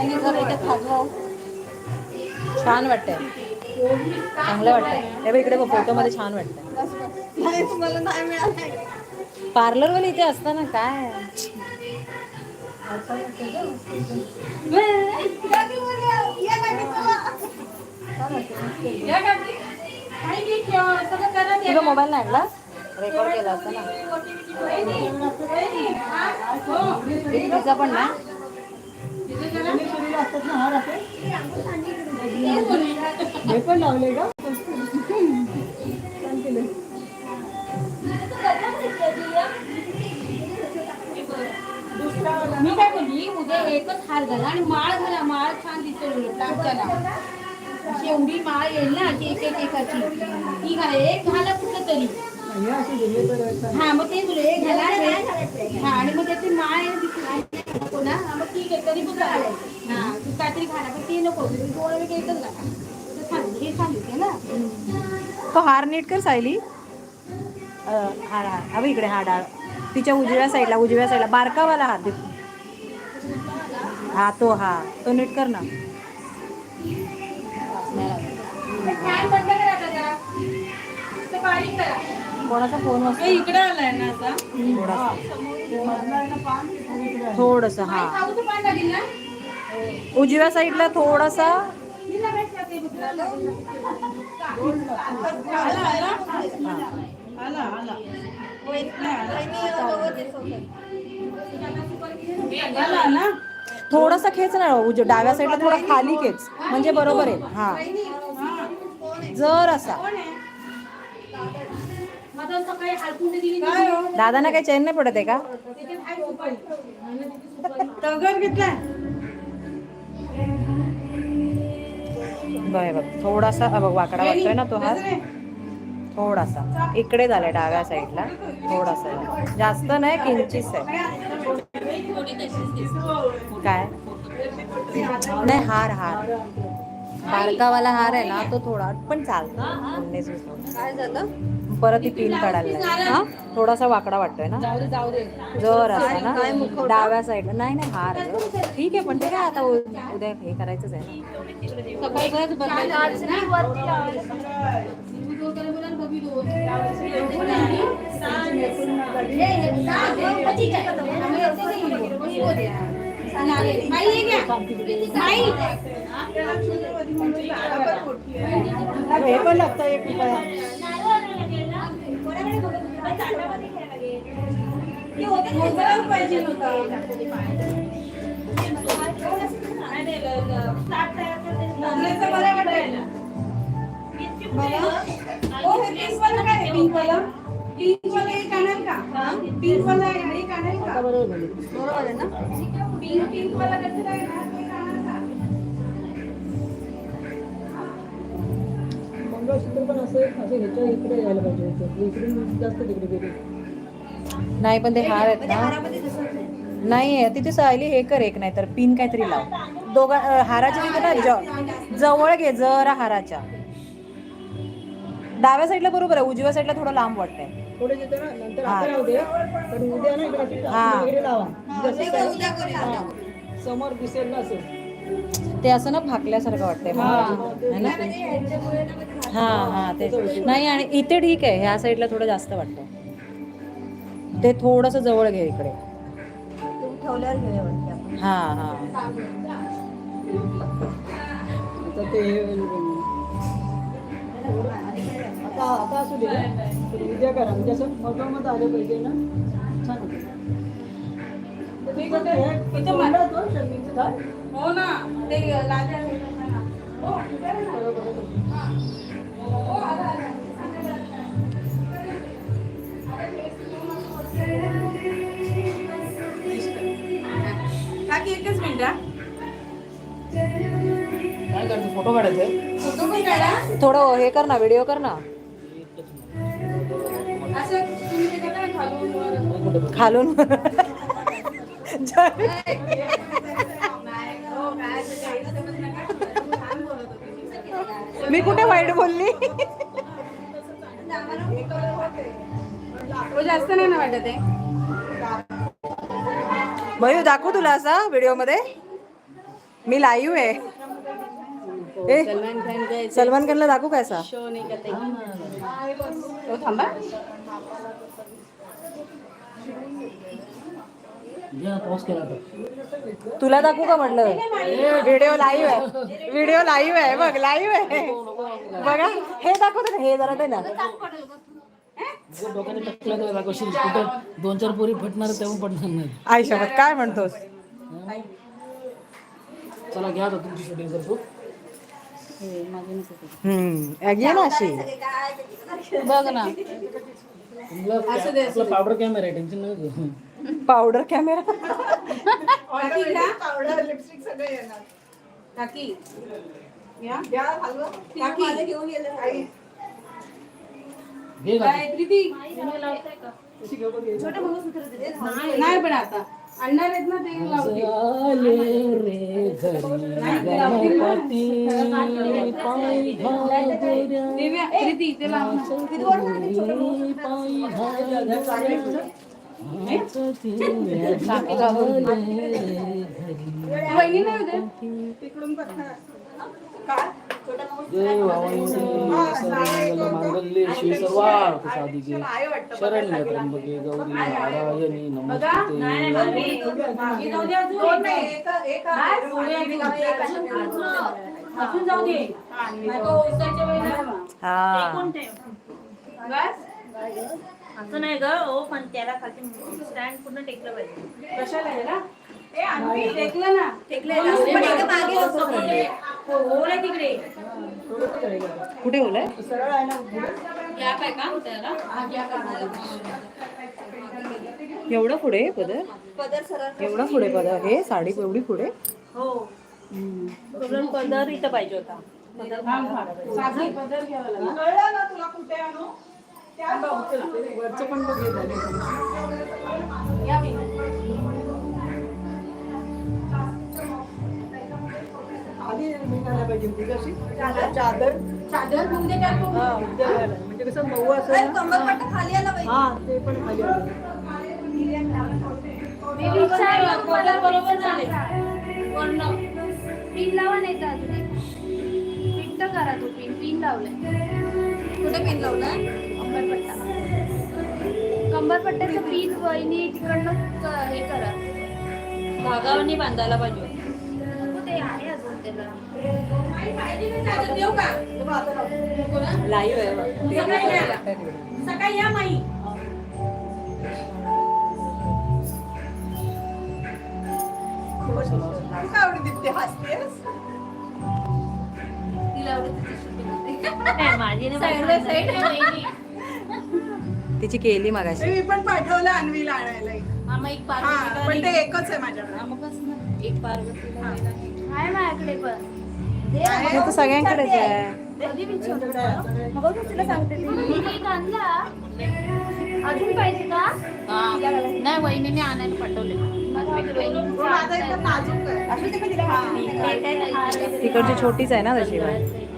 जर छान वाटतंय चांगलं वाटतंय हे बघ इकडे फोटो मध्ये छान वाटतंय नाही तुम्हाला नाही मिळालं पार्लर वाले इथे असताना काय तुझा मोबाईल नाही आणला रेकॉर्ड केला असता ना तिचा पण ना हे पण लावले का मी काय बोलली? उद्या एकच हार घाला आणि माळ घाला माळ छान दिसेल लाटताना अशी एवढी माळ येईल ना अशी एक एक एकाची. ती घाला एक घाला कुठलं तरी. हे मग ते बोलले एक घाला हा आणि मग त्याची माळ आहे दिसली नको ना मग ठीक आहे तरी पण घालायचं हा तू काहीतरी घाला पण ते नको दोन वेळ एकच घाला तर सांगितलं हे सांगितलं ना तो हार नीट कर सायली. अं, हार हार. हा इकडे हा डाळ तिच्या उजव्या साईडला उजव्या साईडला. बारकावाला हात दे हा तो हा तो नीट कर ना. बारीक करा. कोणाचा फोन इकडे आलाय ना आता. थोडासा हा. उजव्या साईडला थोडासा. थोडासा खेच ना उज डाव्या साईडला थोडा खाली खेच. म्हणजे बरोबर आहे. हा. जर असा दादांना काही चैन नाही पडत आहे का. तगर घेतलाय. बघ हे बघ थोडासा हा बघ वाकडा वाटतोय ना तो हात? थोडासा. इकडे झालाय डाव्या साईडला. थोडासा. जास्त नाही किंचित आहे. काय? नाही हार हार. बारकावाला हार आहे ना तो थोडा पण चालतो. काय झालं? परत ती पिन काढायला लागली. हा? थोडासा वाकडा वाटतोय ना? जर असा ना डाव्या साईडला नाही नाही हार. ठीक आहे पण ते काय आता उद्या हे करायचंच आहे ना. सकाळी परत बदलायचं ना. बबी मंगळसूत्र पण असं असं ह्याच्या इकडे यायला पाहिजे होतं. इकडून जास्त तिकडे गेले. नाही पण ते हार आहेत ना. नाही तिथे सायली हे कर एक नाही तर पिन काहीतरी लाव. दोघा हाराच्या तिथे ना ज- जवळ घे जरा हाराच्या. डाव्या साईडला बरोबर आहे उजव्या साईडला थोडं लांब वाटतंय. हा. हा. हा. समोर दिसेल ना असं. ते असं ना फाकल्यासारखं वाटतंय मला. है. ना? हा हा ते नाही आणि इथे ठीक आहे ह्या साईडला थोडं जास्त वाटतं ते थोडस जवळ घे इकडे. हा हा. आता ते हे आता आता असू दे. उद्या करा. म्हणजे फोटोमध्ये आलं पाहिजे ना. छान हे-. हो ना. ते मिनिट. काय करतो? फोटो काढायचे? फोटो पण काढा. थोडं हे कर ना व्हिडिओ कर ना. असं तुम्ही ते करता ना खालून वर. खालून मी कुठे वाईट बोलली? हो, जास्त नाही ना वाटत आहे. मयू दाखवू तुला असा व्हिडिओमध्ये मी लाईव्ह आहे. ए सलमान खानला दाखवू काय असा? शो नाही का ताई? तो थांबा. तुला दाखवू का म्हटलं? व्हिडिओ लाईव्ह आहे. व्हिडिओ लाईव्ह आहे बघ लाईव्ह आहे. बघा हे दाखवते ना हे जरा दे ना. डोक्याने टाकलं तर कुठं दोन चार पोरी फटणार तेव्हा पडणार नाही. आयुष्यात काय म्हणतोस? चला घ्या आता तुमची शूटिंग करतो. हम्म ना अशी. बघ ना. आपला पावडर कॅमेरा आहे टेन्शन नाही घेऊ. पावडर कॅमेरा काकी का? काकी या काकी घे का काय प्रीती? नाही पण आता. आणणार आहेत ना ते लावते आले रे घरी गणपती पायी घागऱ्या दिव्या प्रीती ते लाव ना. पायी घागऱ्या हातातील झाले. रे घरी वहिनी नाही होते जय भवानी सर्वमंगल मांगल्ये शिव सर्वार्थ साधिके शरण्य त्र्यंबके गौरी नारायणी नमस्ते असं नाही ग ओ पण त्याला खाली स्टँड पूर्ण टेकलं पाहिजे कशाला टेकलं ना टेकलं ना हो ना तिकडे. कुठे बोलाय सरळ आहे ना आहे का त्याला एवढं पुढे पदर? एवढं पुढे पदर हे साडी एवढी पुढे? हो. पदर इथं पाहिजे होता. पदर घ्यावा ना तुला कुठे आणू? त्या वरचं पण बघ. हे पाहिजे होती कशी चादर? चादर. काय? हा. म्हणजे कसं मऊ असेल ना. हा. ते पण खाली आलं. पदर बरोबर झाले वर्ण पिन लावा नाही तर अजून एक. पिन तर करा तो पिन पिन लावलाय. कुठे पिन लावलाय? कंबरपट्टा. कंबरपट्ट्याचं पिन वहिनी तिकडनं क- हे करा. धागावणी बांधायला पाहिजे. लाईव्ह आहे सकाळी या. माई. तिची केली मगाशी. मी पण पाठवलं अन्वीला आणायला मामा एक हा पण ते. एकच आहे माझ्याकडे. हा? एक पार्वतीला आहे माझ्याकडे पण. हे तर सगळ्यांकडेच आहे. कधी विचारलं? मग बघ तुला सांगते ती. एक आणला अजून पाहिजे का? नाही वहिनीने आणायला पाठवले. माझा एकदम नाजूक आहे. तिकडची छोटीच आहे ना तशी असं हे तीन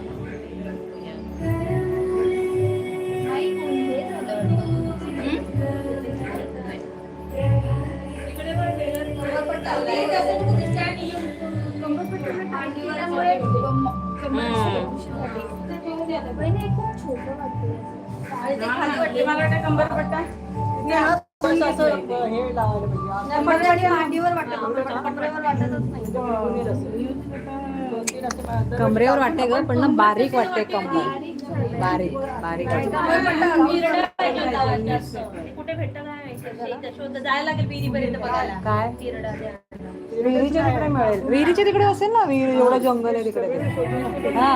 कमरेवर वाटते ग पण ना बारीक वाटते कमर. बारीक बारीक कुठे काय विहिरीच्या तिकडे मिळेल विहिरीच्या तिकडे असेल ना विहिरी एवढं जंगल आहे तिकडे. हा.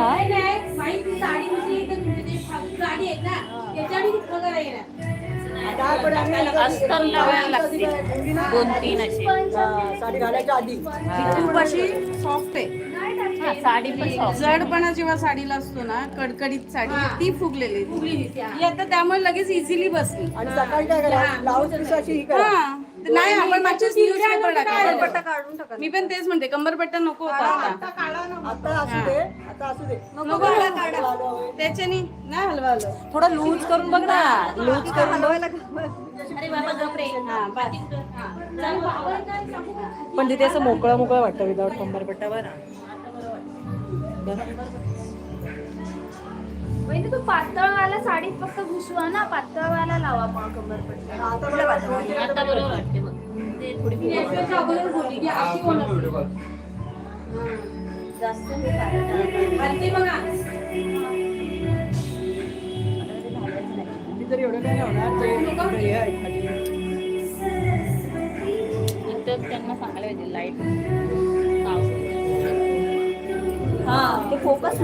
ती ती ना तिथं करायला अस्तर लावायला लागते. दोन तीन असे. हा, साडी घालायच्या आधी. खूप अशी सॉफ्ट आहे. हा, साडी पण soft. जडपणा जेव्हा साडीला असतो ना कडकडीत साडी ती फुगलेली. ही. आता त्यामुळे लगेच इझिली बसली. आणि सकाळी काय करा ब्लाऊज पीस अशी ही करा. हा. नाही आपण मागच्या न्यूजपेपर टाकायला मी पण तेच म्हणते कंबरपट्टा नको होता आता. आता असू दे आता असू दे. नको हलवा. त्याच्यानी नाही हलवालं थोडं लूज करून बघ ना. लूज करून बघ. हा बस. पण तिथे असं मोकळं मोकळं वाटतं विदाऊट कंबरपट्टा बरं. बरं. म्हणजे तू पातळवाला साडीत फक्त घुसवा ना पातळवाला लावा मग कंबरपट्टा आता बरोबर वाटते बघ ते थोडी? जास्त तर एवढं काय होणार त्यांना सांगायला पाहिजे लाइट ते फोकस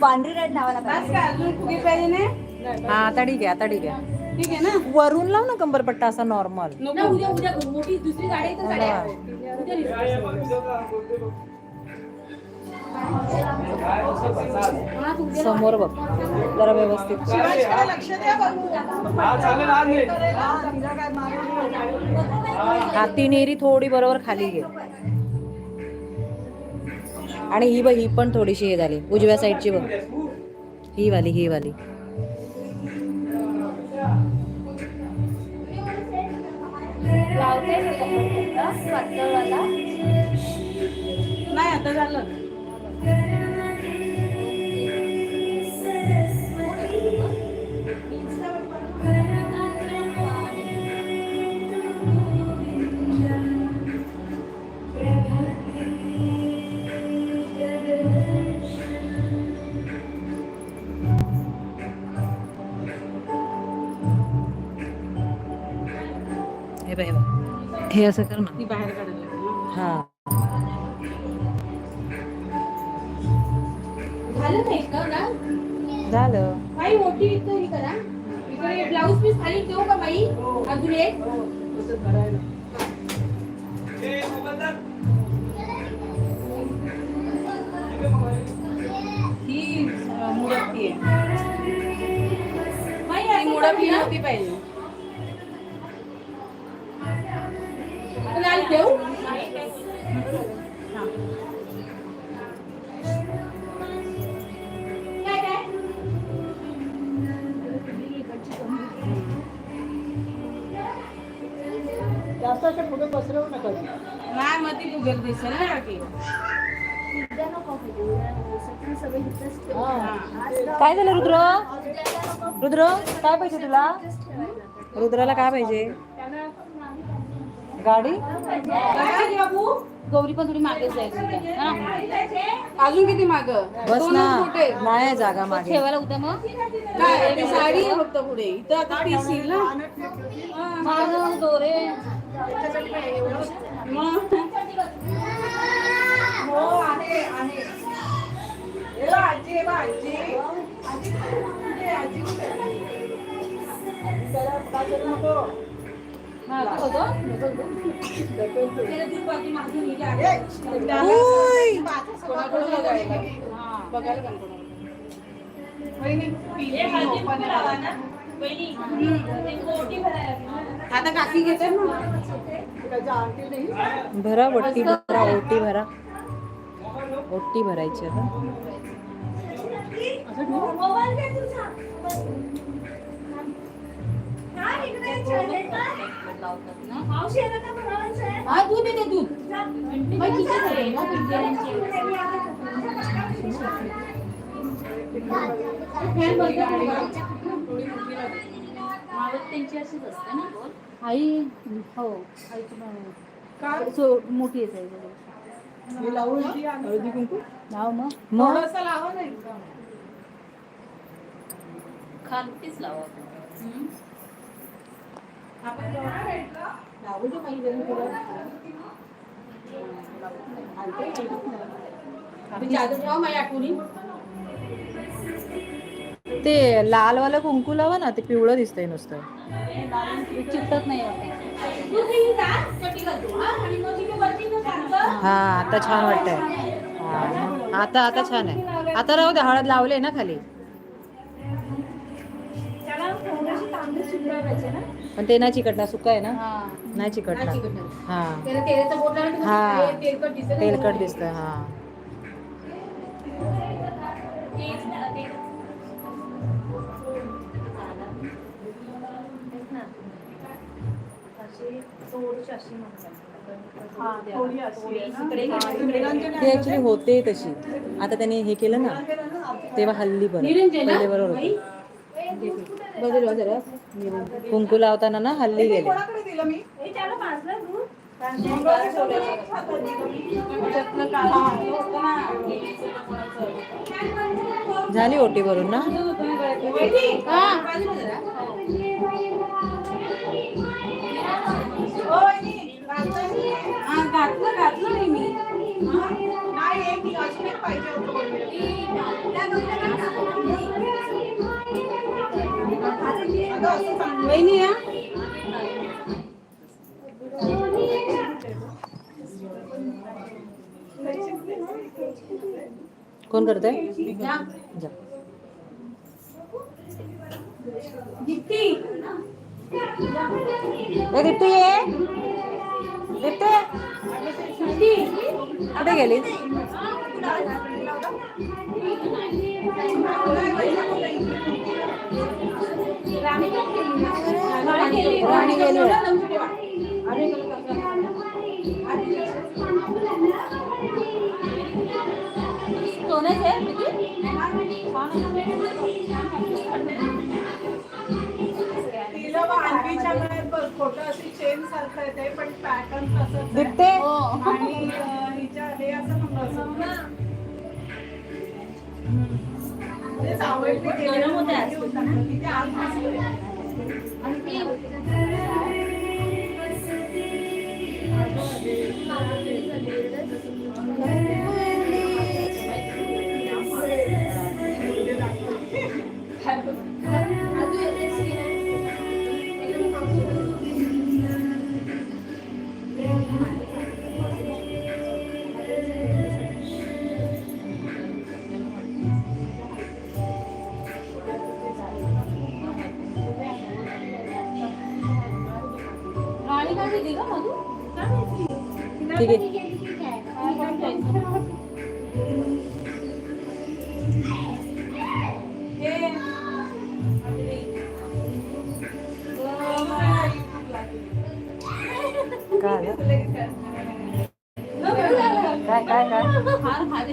पांढरी रेड लावायला बस का अजून फुगे पाहिजे नाही? हा आता ठीक आहे आता ठीक आहे. ठीक आहे ना? वरून लाव ना कंबरपट्टा असा नॉर्मल नको. उद्या उद्या मोठी दुसरी गाडी आहे तर गाडी आहे. उद्या दिसू. हा, तू उद्या समोर बघ जरा व्यवस्थित. हा ती नेरी थोडी बरोबर खाली घे. आणि ही बघ ही पण थोडीशी हे झाली. उजव्या साईडची बघ. ही वाली ही वाली. नाही आता झालं. हे असं कर ना बाहेर काढायला. हा. झालं नाही का ना? झालं. बाई मोठी इथं ही करा. इकडे ब्लाऊज पीस खाली देऊ का बाई? अजून एक. ही. अं, मुडपी आहे. मुडपी नव्हती पाहिजे काय पाहिजे तुला. रुद्राला काय पाहिजे? गाडी? गौरी पण थोडी मागेच जायची? अजून किती माग? बस ना. नाही जागा मागे ठेवायला उद्या मग? काय साडी फक्त पुढे. इथं आता पीस ना. माझं दोरे मग? हो आहे आहे. बघ, आजी आजी. आजी आता काकी घेते ना भरा वट्टी भरा ओटी भरा. ओटी भरायची आता. हा दूध येते दूध मग किती झाले ना पिंजऱ्यांचे? फॅन बंद कर बघा. त्यांची अशीच असते ना आई हो. सो मोठी आहे साईज मी लावून हळदी कुंकू नाव मग थोडंसं लावा ना एकदम. खालतीच लावा माझ्या आठवणी ते लालवालं कुंकू लावा ना ते पिवळं दिसतंय नुसतं. चिकटत नाही हा? आता छान वाटतंय. आता आता छान आहे. आता राहू दे हळद लावले ना खाली. ना पण ते नाही चिकटणार सुका आहे ना हा. नाही चिकटणार चिकटणार. हा हा. तेलकट ना. दिसतंय हा ना ते ना. हा, ना. ऍक्च्युली होते तशी आता त्यांनी हे केलं ना तेव्हा हल्ली बरं बरोबर होतं. कुंकू लावताना ना हल्ली गेले. झाली ओटी भरून ना? घातलं? घातलं नाही मी. नाही पाहिजे वहिनी कोण करत आहे ए दीप्ती दीप्ती. कुठे गेली राणी गेली? सोनच आहे खोटं अशी चेन सारखं येते पण पॅटर्न आहे. दीप्ते आणि हिच्या हे असं केलेलं गरम होते आज.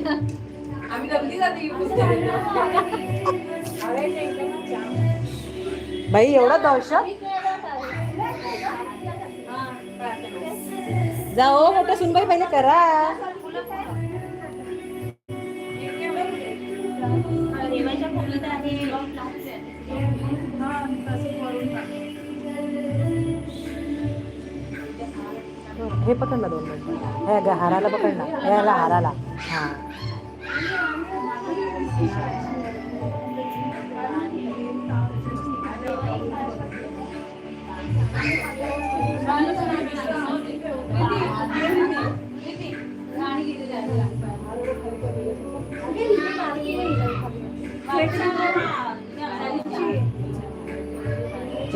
आम्ही गर्दी जाते बाई एवढा दहशत? जाओ ओ मोठ्या सुनबाई पहिले करा. हे पकड दोन मिनिट. हे ग- हाराला पकडला. याला हाराला.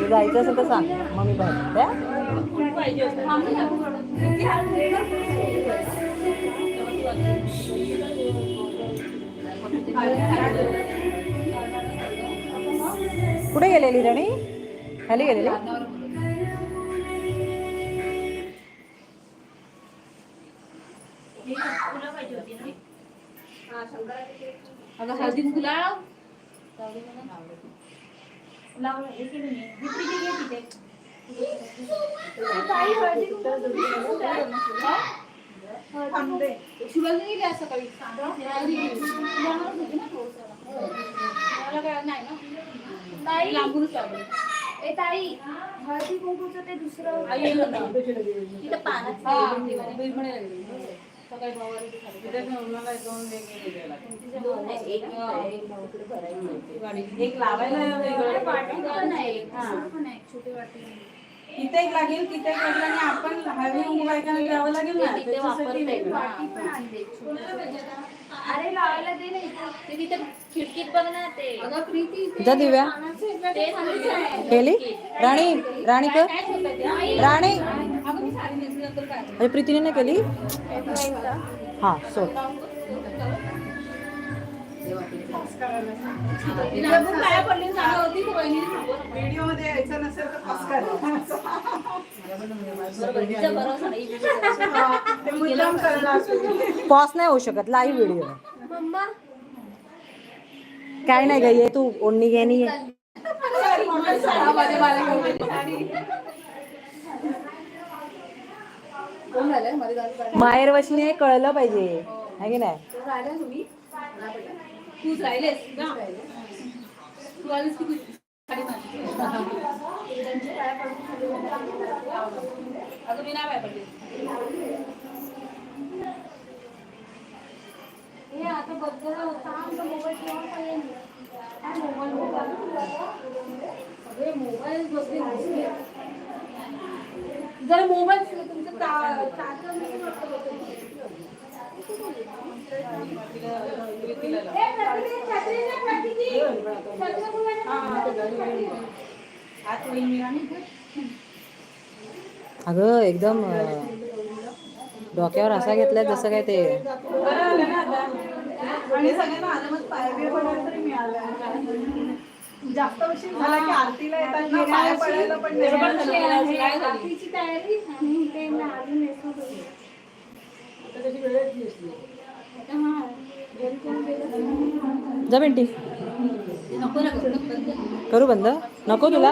जायचं असेल तर सांग मग मी बाहेर पाहिजे होतं कुठे गेलेली राणी? खाली गेलेली? अगं हळदी लाव लावलं. एक मिनिट दीप्तीची घे तिथे थांबते शिवाजी गेली आज सकाळी शिवाजी गेली. जाणारच होती ना थोडंसं. मला काय नाही ना ताई लांबूनच लावलं. ए ताई हळदी कुंकूचं ते दुसरं. तिथं. सकाळी भावाला. एक लावायला. छोटी वाटी तिथे एक लागेल तिथे एक लागेल आणि आपण कुंकू बायकांना द्यावं लागेल ना तिथे त्याच्यासाठी अरे लावायला दे ना इथं. ते तिथे खिडकीत बघ ना ते. अगं प्रीती ते जा दिव्या. ते सांगितलं आहे. केली? राणी राणी कर. काय होतं ते? राणी. अगं मी साडी नेसली नंतर काय? अरे प्रीतीने नाही केली? हा सोड. तिला पास नाही होऊ शकत लाईव्ह व्हिडिओ काय नाही ग ये तू ओढणी घे नाही माहेर वशनी कळलं पाहिजे आहे की नाही? तूच राहिलेस ना तू आलीस की तुझी साडी माझी. अगं मी नाही बाय पडले. हे आता बघ होता मोबाईल ठेवा पाहिजे मोबाईल मोबाईल मोबाईल बसले जरा मोबाईल तुमचं अगं एकदम डोक्यावर असा घेतलाय जसं काय ते. जास्त उशीर झाला की आरतीला पाया पडायला पण तयारी जा बेंटी. करू बंद. नको तुला.